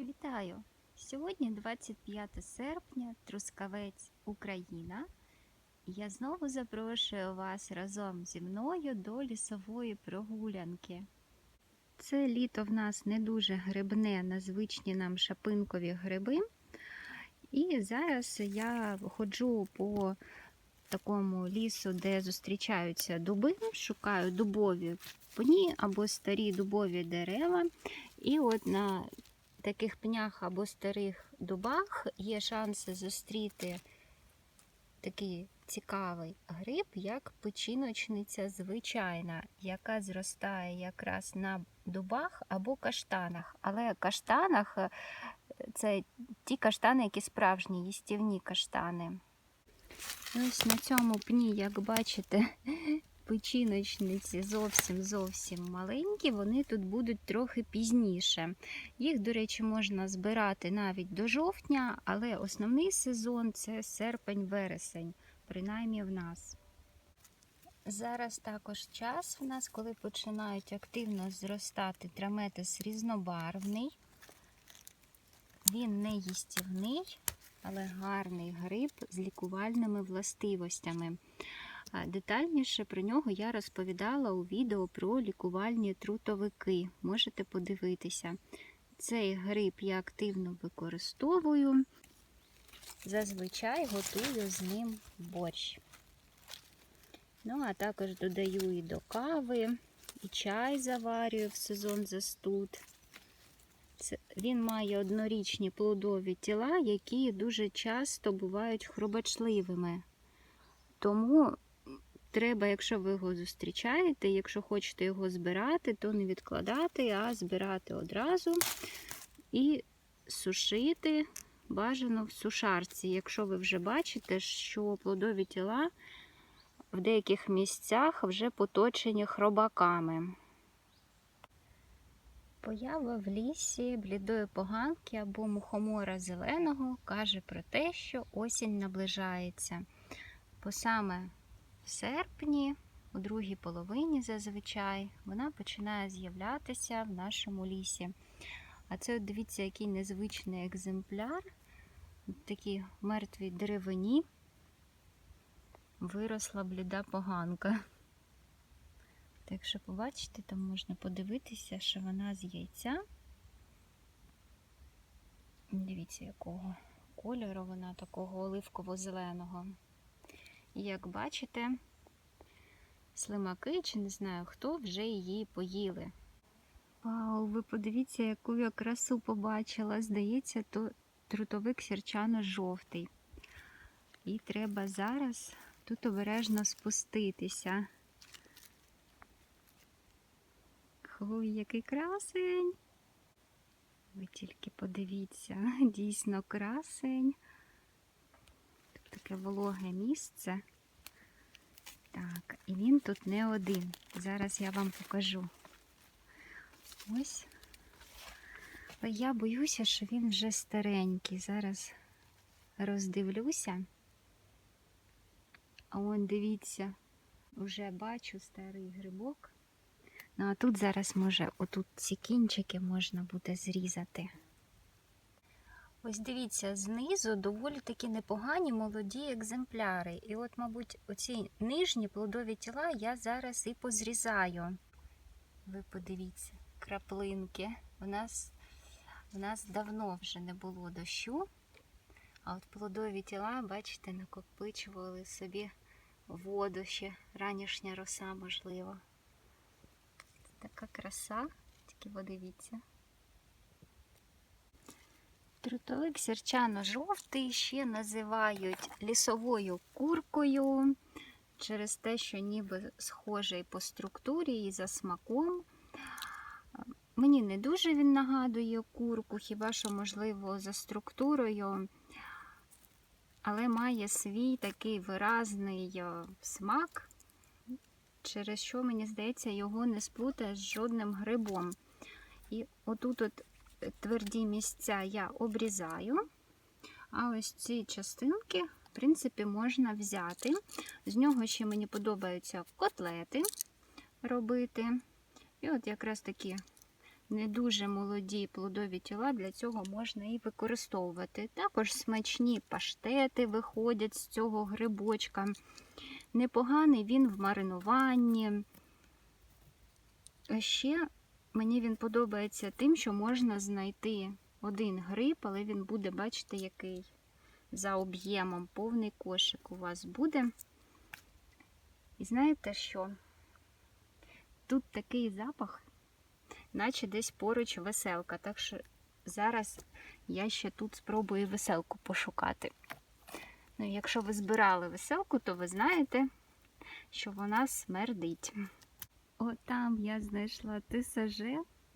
Вітаю! Сьогодні 25 серпня, Трускавець, Україна. Я знову запрошую вас разом зі мною до лісової прогулянки. Це літо в нас не дуже грибне на звичні нам шапинкові гриби. І зараз я ходжу по такому лісу, де зустрічаються дуби, шукаю дубові пні або старі дубові дерева. І от на таких пнях або старих дубах є шанси зустріти такий цікавий гриб, як печіночниця звичайна, яка зростає якраз на дубах або каштанах. Але каштанах е, це ті каштани, які справжні, їстівні каштани. Ось на цьому пні, як бачите, печіночниці зовсім зовсім маленькі, вони тут будуть трохи пізніше. Їх, до речі, можна збирати навіть до жовтня, але основний сезон це серпень-вересень, принаймні в нас. Зараз також час в нас, коли починають активно зростати траметис різнобарвний. Він не їстівний, але гарний гриб з лікувальними властивостями. Детальніше про нього я розповідала у відео про лікувальні трутовики. Можете подивитися. Цей гриб я активно використовую. Зазвичай готую з ним борщ. Ну, а також додаю і до кави, і чай заварюю в сезон застуд. Це, він має однорічні плодові тіла, які дуже часто бувають хробачливими. Тому треба, якщо ви його зустрічаєте, якщо хочете його збирати, то не відкладати, а збирати одразу і сушити бажано в сушарці. Якщо ви вже бачите, що плодові тіла в деяких місцях вже поточені хробаками. Поява в лісі блідої поганки або мухомора зеленого каже про те, що осінь наближається. Бо саме в серпні, у другій половині зазвичай, вона починає з'являтися в нашому лісі. А це, дивіться, який незвичний екземпляр. В такій мертвій деревині виросла бліда поганка. Так що, побачите, там можна подивитися, що вона з яйця. Дивіться, якого кольору вона такого оливково-зеленого. І як бачите, слимаки, чи не знаю хто, вже її поїли. Вау, ви подивіться, яку я красу побачила. Здається, то трутовик сірчано-жовтий. І треба зараз тут обережно спуститися. Ой, який красень. Ви тільки подивіться, дійсно красень. Таке вологе місце. Так, і він тут не один. Зараз я вам покажу. Ось. Я боюся, що він вже старенький. Зараз роздивлюся. А он, дивіться, вже бачу старий грибок. Ну, а тут зараз може, отут ці кінчики можна буде зрізати. Ось дивіться, знизу доволі такі непогані молоді екземпляри. І от, мабуть, оці нижні плодові тіла я зараз і позрізаю. Ви подивіться, краплинки. У нас, у нас давно вже не було дощу. А от плодові тіла, бачите, накопичували собі воду ще ранішня роса, можливо. Така краса, тільки подивіться. Трутовик сірчано-жовтий ще називають лісовою куркою через те, що ніби схожий по структурі і за смаком. Мені не дуже він нагадує курку, хіба що, можливо, за структурою, але має свій такий виразний е, смак через що, мені здається, його не сплутаєш з жодним грибом. І отут от тверді місця я обрізаю, а ось ці частинки, в принципі, можна взяти. З нього ще мені подобаються котлети робити. І от якраз такі не дуже молоді плодові тіла, для цього можна і використовувати. Також смачні паштети виходять з цього грибочка. Непоганий він в маринуванні. Ще мені він подобається тим, що можна знайти один гриб, але він буде, бачите, який за об'ємом. Повний кошик у вас буде. І знаєте що? Тут такий запах, наче десь поруч веселка. Так що зараз я ще тут спробую веселку пошукати. Ну, якщо ви збирали веселку, то ви знаєте, що вона смердить. От там я знайшла ТСЖ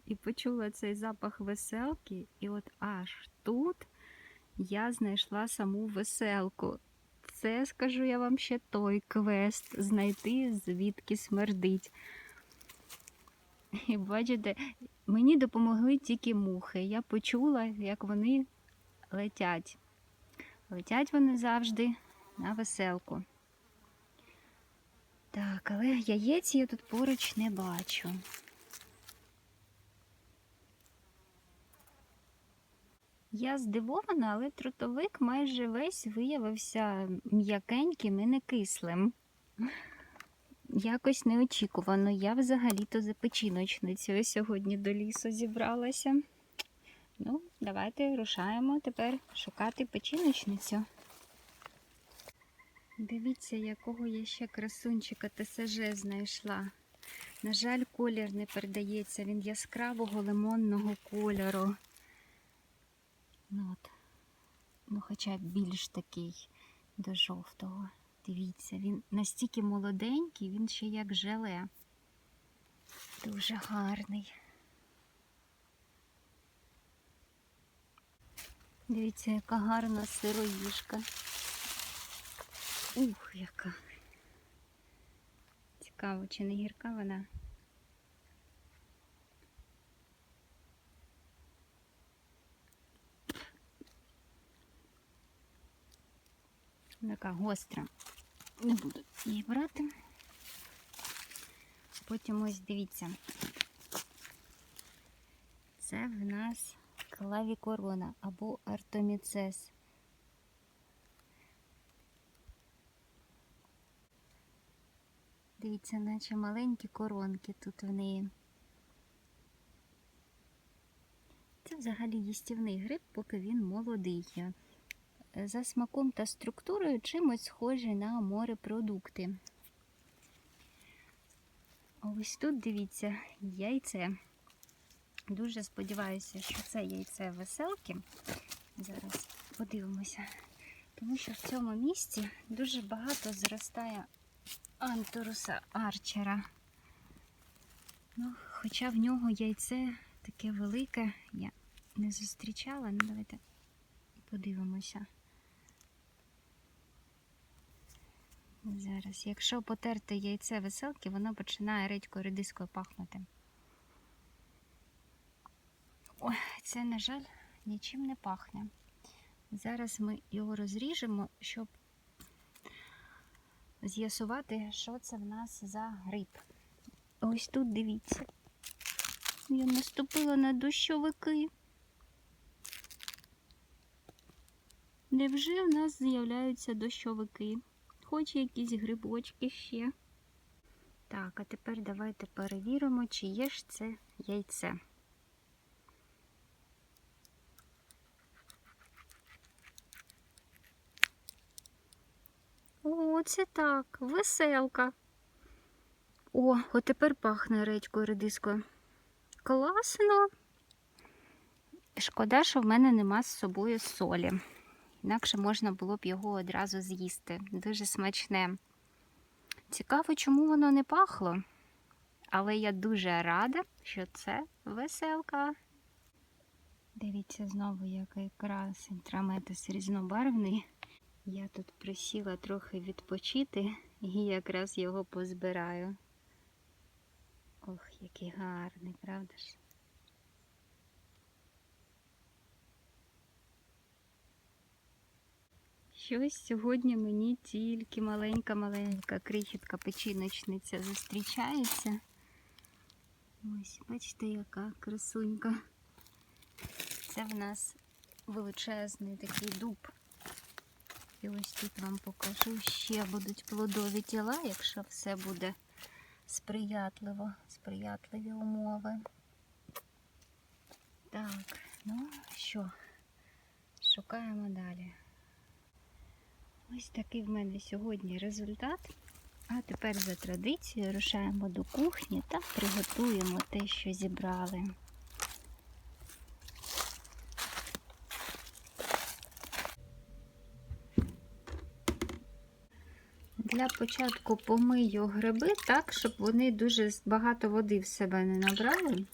і почула цей запах веселки, і от аж тут я знайшла саму веселку. Це, скажу я вам, ще той квест знайти, звідки смердить. І бачите, мені допомогли тільки мухи. Я почула, як вони летять. Летять вони завжди на веселку. Так, але яєць я тут поруч не бачу. Я здивована, але трутовик майже весь виявився м'якеньким і не кислим. Якось неочікувано. Я взагалі-то за печіночницею сьогодні до лісу зібралася. Ну, давайте рушаємо тепер шукати печіночницю. Дивіться, якого я ще красунчика ТСЖ знайшла. На жаль, колір не передається, він яскравого лимонного кольору. Ну, от. ну хоча більш такий до жовтого. Дивіться, він настільки молоденький, він ще як желе. Дуже гарний. Дивіться, яка гарна сироїжка. Ух, яка. Цікаво, чи не гірка вона? Така гостра. Не буду її брати. Потім ось дивіться. Це в нас клавікорона або артоміцес. Дивіться, наче маленькі коронки тут в неї. Це взагалі їстівний гриб, поки він молодий. За смаком та структурою чимось схожі на морепродукти. Ось тут дивіться яйце. Дуже сподіваюся, що це яйце веселки. Зараз подивимося. Тому що в цьому місці дуже багато зростає антуруса арчера. Ну, Хоча в нього яйце таке велике, я не зустрічала. Ну, давайте подивимося. Зараз, якщо потерти яйце веселки, воно починає редько редискою пахнути. Ой, це, на жаль, нічим не пахне. Зараз ми його розріжемо, щоб з'ясувати, що це в нас за гриб. Ось тут дивіться. Я наступила на дощовики. Невже в нас з'являються дощовики? Хоч якісь грибочки ще. Так, а тепер давайте перевіримо, чи є ж це яйце. О, це так, веселка. О, от тепер пахне редькою редискою. Класно. Шкода, що в мене нема з собою солі. Інакше можна було б його одразу з'їсти. Дуже смачне. Цікаво, чому воно не пахло. Але я дуже рада, що це веселка. Дивіться знову, який красень траметус різнобарвний. Я тут присіла трохи відпочити і якраз його позбираю. Ох, який гарний, правда ж? Щось сьогодні мені тільки маленька-маленька крихітка печіночниця зустрічається. Ось, бачите, яка красунька. Це в нас величезний такий дуб. І ось тут вам покажу, ще будуть плодові тіла, якщо все буде сприятливо, сприятливі умови. Так, ну що, шукаємо далі. Ось такий в мене сьогодні результат. А тепер за традицією рушаємо до кухні та приготуємо те, що зібрали. Для початку помию гриби так, щоб вони дуже багато води в себе не набрали.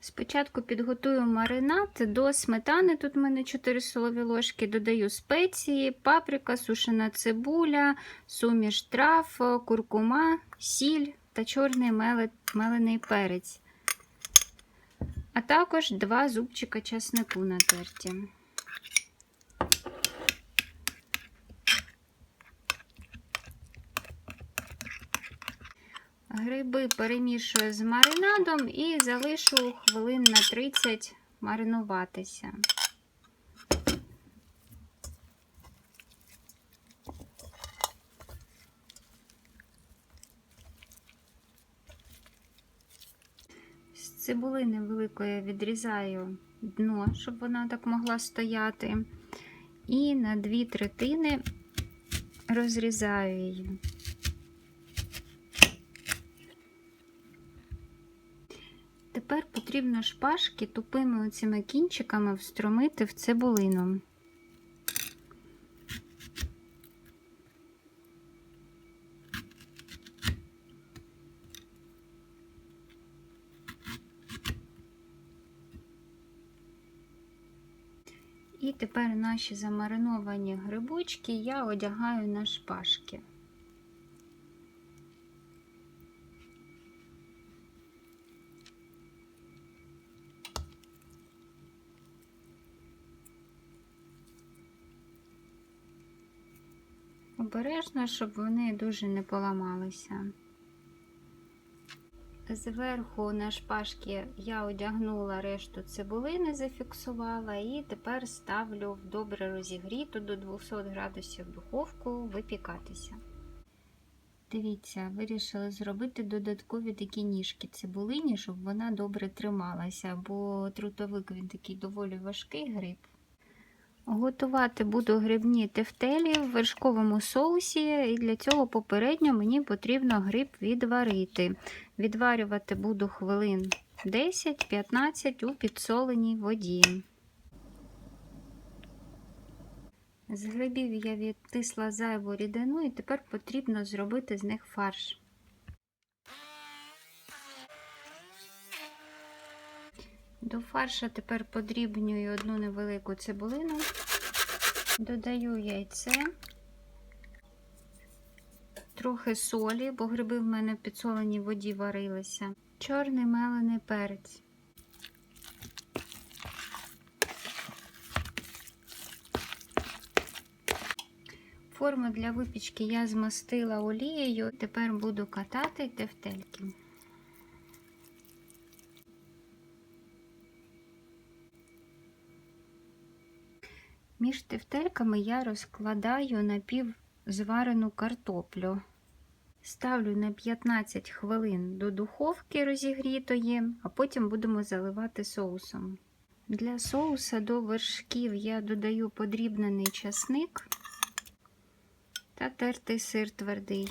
Спочатку підготую маринад до сметани. Тут в мене 4 столові ложки. Додаю спеції, паприка, сушена цибуля, суміш трав, куркума, сіль та чорний мелений перець. А також 2 зубчика часнику натерті. Гриби перемішую з маринадом і залишу хвилин на 30 маринуватися. Цибулини великої відрізаю дно, щоб вона так могла стояти. І на дві третини розрізаю її. Тепер потрібно шпажки тупими оцими кінчиками встромити в цибулину. І тепер наші замариновані грибочки я одягаю на шпажки. Обережно, щоб вони дуже не поламалися. Зверху на шпажки я одягнула решту цибулини, зафіксувала, і тепер ставлю в добре розігріту до 200 градусів духовку випікатися. Дивіться, вирішили зробити додаткові такі ніжки цибулині, щоб вона добре трималася, бо трутовик він такий доволі важкий гриб. Готувати буду грибні тефтелі в вершковому соусі, і для цього попередньо мені потрібно гриб відварити. Відварювати буду хвилин 10-15 у підсоленій воді. З грибів я відтисла зайву рідину і тепер потрібно зробити з них фарш. До фарша тепер подрібнюю одну невелику цибулину, додаю яйце, трохи солі, бо гриби в мене в підсоленій воді варилися, чорний мелений перець. Форму для випічки я змастила олією, тепер буду катати тефтельки. Між тефтельками я розкладаю напівзварену картоплю. Ставлю на 15 хвилин до духовки розігрітої, а потім будемо заливати соусом. Для соуса до вершків я додаю подрібнений часник та тертий сир твердий.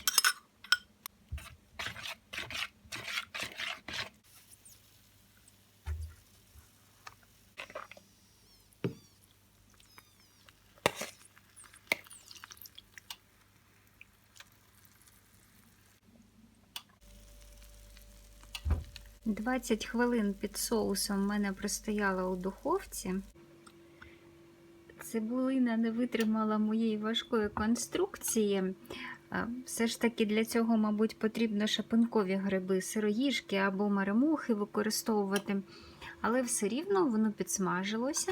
Двадцять хвилин під соусом в мене простояла у духовці. Цибулина не витримала моєї важкої конструкції. Все ж таки для цього, мабуть, потрібно шапинкові гриби, сироїжки або маремухи використовувати. Але все рівно воно підсмажилося.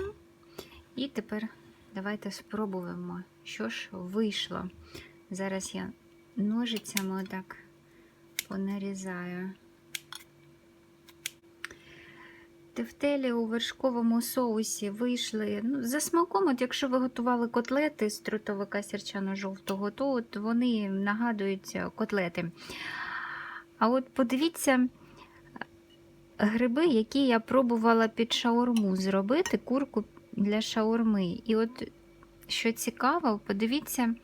І тепер давайте спробуємо, що ж вийшло. Зараз я ножицями отак понарізаю. Тефтелі у вершковому соусі вийшли ну, за смаком. От якщо ви готували котлети з трутовика сірчано-жовтого, то от вони нагадують котлети. А от подивіться гриби, які я пробувала під шаурму зробити, курку для шаурми. І от що цікаво, подивіться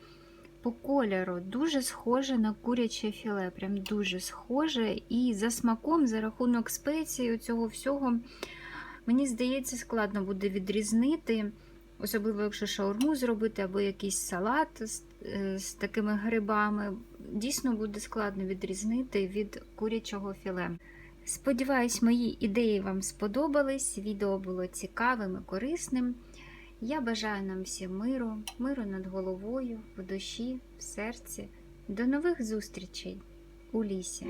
по кольору, дуже схоже на куряче філе, прям дуже схоже. І за смаком, за рахунок спеції, цього всього, мені здається, складно буде відрізнити. Особливо, якщо шаурму зробити або якийсь салат з, е, з такими грибами, дійсно буде складно відрізнити від курячого філе. Сподіваюсь, мої ідеї вам сподобались. Відео було цікавим і корисним. Я бажаю нам всім миру, миру над головою, в душі, в серці. До нових зустрічей у лісі.